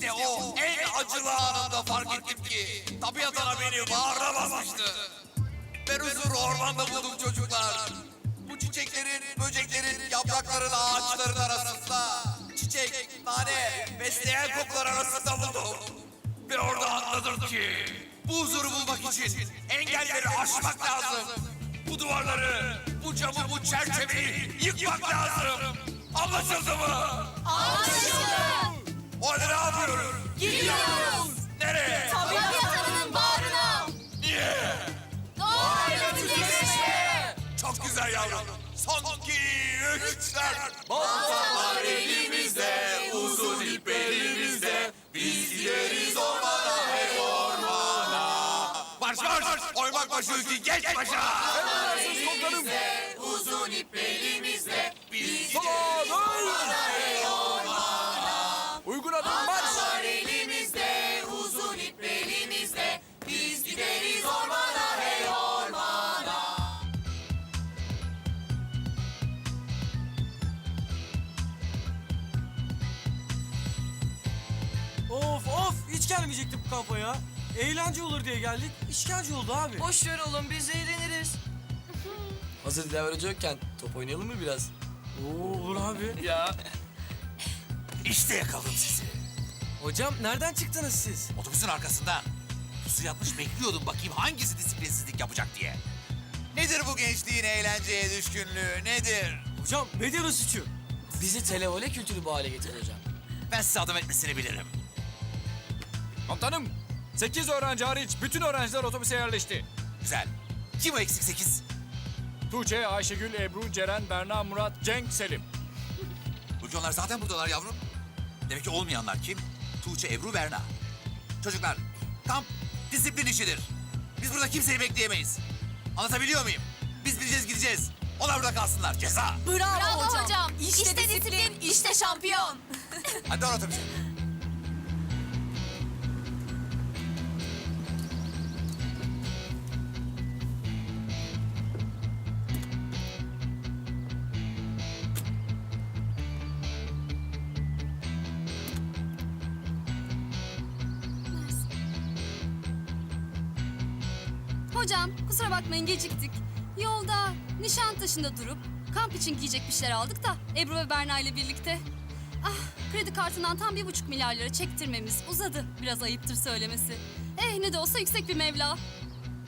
İşte o en acılı anında fark ettim ki tabiat ana beni bağrına basmıştı. Ben huzuru ormanda buldum çocuklar. Bu çiçeklerin, böceklerin, yaprakların, ağaçların arasında çiçek, nane, besleyen kokular arasında buldum. Ve orada anladım ki bu huzuru bulmak için engelleri aşmak lazım. Bu duvarları, bu camı, bu çerçeveyi yıkmak lazım. Anlaşıldı mı? Anlaşıldı. İki, üçler. Baltalar elimizde, uzun ip elimizde. Biz gideriz ormana hey ormana. Marş marş. Oymak başı iki geç başa. elimizde, uzun ip elimizde. Biz Uygun Of of hiç gelmeyecektik bu kampa ya. Eğlence olur diye geldik. işkence oldu abi. Boş ver oğlum biz eğleniriz. Hazır Dilaver Hoca yokken top oynayalım mı biraz? Oo, olur abi. Ya İşte yakaladım sizi. Hocam nereden çıktınız siz? Otobüsün arkasında. Pusu yatmış bekliyordum bakayım hangisi disiplinsizlik yapacak diye. Nedir bu gençliğin eğlenceye düşkünlüğü nedir? Hocam o suçu? Bizi televole kültürü bu hale getir hocam. Ben size adım etmesini bilirim. Komutanım, 8 öğrenci hariç bütün öğrenciler otobüse yerleşti. Güzel. Kim o eksik sekiz? Tuğçe, Ayşegül, Ebru, Ceren, Berna, Murat, Cenk, Selim. Çünkü onlar zaten buradalar yavrum. Demek ki olmayanlar kim? Tuğçe, Ebru, Berna. Çocuklar, kamp disiplin işidir. Biz burada kimseyi bekleyemeyiz. Anlatabiliyor muyum? Biz bileceğiz gideceğiz. Onlar burada kalsınlar. Ceza. Bravo, hocam. İşte, disiplin, işte şampiyon. Hadi on otobüse. Hocam kusura bakmayın geciktik. Yolda Nişantaşı'nda durup kamp için giyecek bir şeyler aldık da Ebru ve Berna ile birlikte. Ah kredi kartından tam bir buçuk milyar lira çektirmemiz uzadı. Biraz ayıptır söylemesi. Eh ne de olsa yüksek bir meblağ.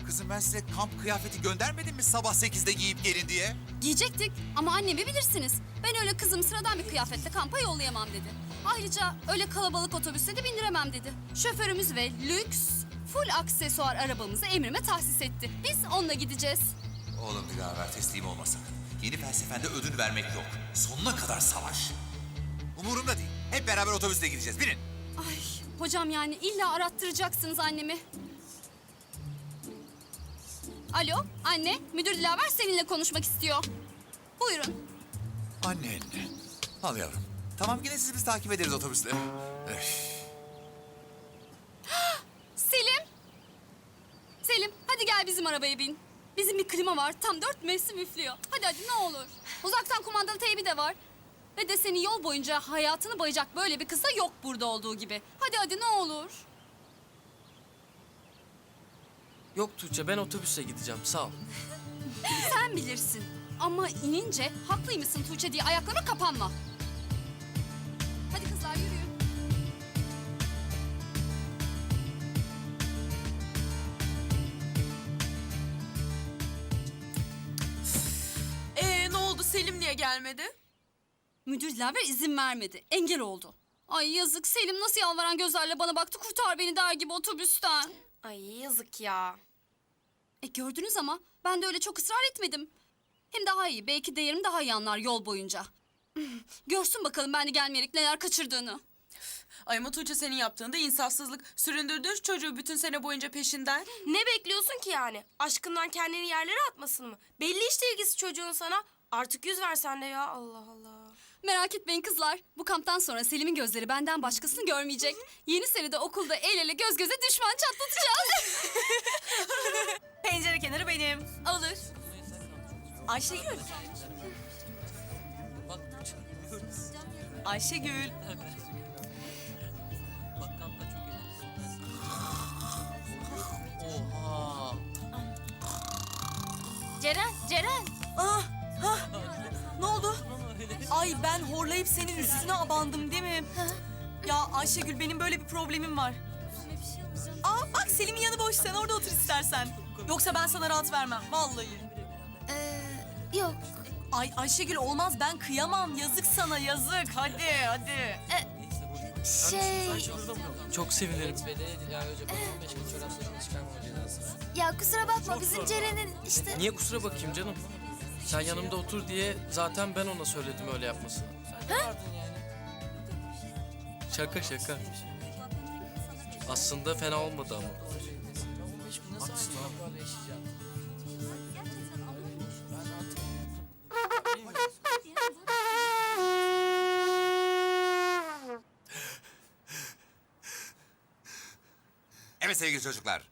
Kızım ben size kamp kıyafeti göndermedim mi sabah sekizde giyip gelin diye? Giyecektik ama annemi bilirsiniz. Ben öyle kızım sıradan bir kıyafetle kampa yollayamam dedi. Ayrıca öyle kalabalık otobüse de bindiremem dedi. Şoförümüz ve lüks, full aksesuar arabamızı emrime tahsis etti. Biz onunla gideceğiz. Oğlum Dilaver teslim olma sakın. Yeni felsefende ödün vermek yok. Sonuna kadar savaş. Umurumda değil. Hep beraber otobüste gideceğiz. Binin. Ay hocam yani illa arattıracaksınız annemi. Alo anne müdür Dilaver seninle konuşmak istiyor. Buyurun. Annen. Al yavrum. Tamam yine sizi biz takip ederiz otobüsle. Öf. Selim. Selim hadi gel bizim arabaya bin. Bizim bir klima var tam dört mevsim üflüyor. Hadi hadi ne olur. Uzaktan kumandalı teybi de var. Ve de senin yol boyunca hayatını bayacak böyle bir kız da yok burada olduğu gibi. Hadi hadi ne olur. Yok Tuğçe ben otobüse gideceğim sağ ol. Sen bilirsin. Ama inince haklıymışsın Tuğçe diye ayaklarına kapanma. Hadi kızlar yürüyün. Niye gelmedi? Müdür Dilaver izin vermedi. Engel oldu. Ay yazık Selim nasıl yalvaran gözlerle bana baktı kurtar beni der gibi otobüsten. Ay yazık ya. E gördünüz ama ben de öyle çok ısrar etmedim. Hem daha iyi belki değerimi daha iyi anlar yol boyunca. Görsün bakalım ben de gelmeyerek neler kaçırdığını. Ay ama Tuğçe senin yaptığında insafsızlık. Süründürdün şu çocuğu bütün sene boyunca peşinden. Ne bekliyorsun ki yani? Aşkından kendini yerlere atmasın mı? Belli işte ilgisi çocuğun sana. Artık yüz ver sen de ya. Allah Allah. Merak etmeyin kızlar. Bu kamptan sonra Selim'in gözleri benden başkasını görmeyecek. Yeni senede okulda el ele göz göze düşman çatlatacağız. Pencere kenarı benim. Olur. Ayşegül. Ayşegül. Ceren, Ceren. Ah Ay ben horlayıp senin üstüne abandım değil mi? Ya Ayşegül benim böyle bir problemim var. Aa bak Selim'in yanı boş sen orada otur istersen. Yoksa ben sana rahat vermem vallahi. Ee, yok. Ay Ayşegül olmaz ben kıyamam yazık sana yazık hadi hadi. Şey, Çok sevinirim. Dilaver Hoca bana 15 gün çoraplarını çıkarmama cezası. ya kusura bakma bizim Ceren'in işte... Niye kusura bakayım canım? Sen yanımda otur diye zaten ben ona söyledim öyle yapmasını. Şaka şaka. Aslında fena olmadı ama. 15 gün nasıl çoraplarla yaşayacağım? Evet sevgili çocuklar.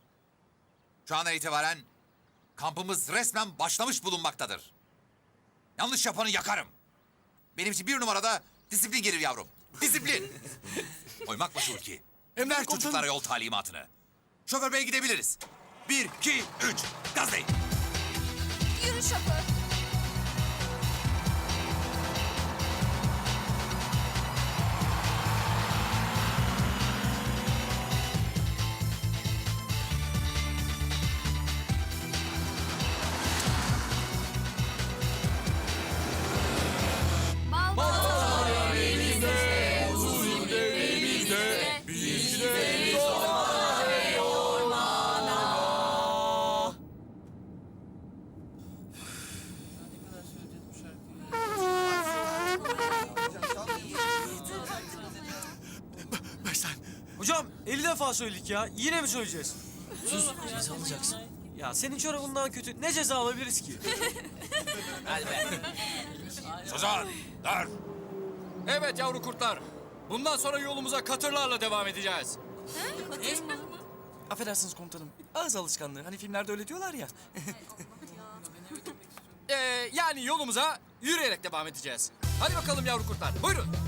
Şu andan itibaren kampımız resmen başlamış bulunmaktadır. Yanlış yapanı yakarım. Benim için bir numarada disiplin gelir yavrum. Disiplin. Oymak başı Hulki. Ver çocuklara yol talimatını. Şoför bey gidebiliriz. Bir, iki, üç. Gazlayın. Yürü şoför. Defa söyledik ya. Yine mi söyleyeceğiz? Sus ceza alacaksın. Ya senin çorabından kötü ne ceza alabiliriz ki? Suzan, dur. Evet yavru kurtlar. Bundan sonra yolumuza katırlarla devam edeceğiz. Affedersiniz komutanım. Ağız alışkanlığı. Hani filmlerde öyle diyorlar ya. Ee, yani yolumuza yürüyerek devam edeceğiz. Hadi bakalım yavru kurtlar. Buyurun.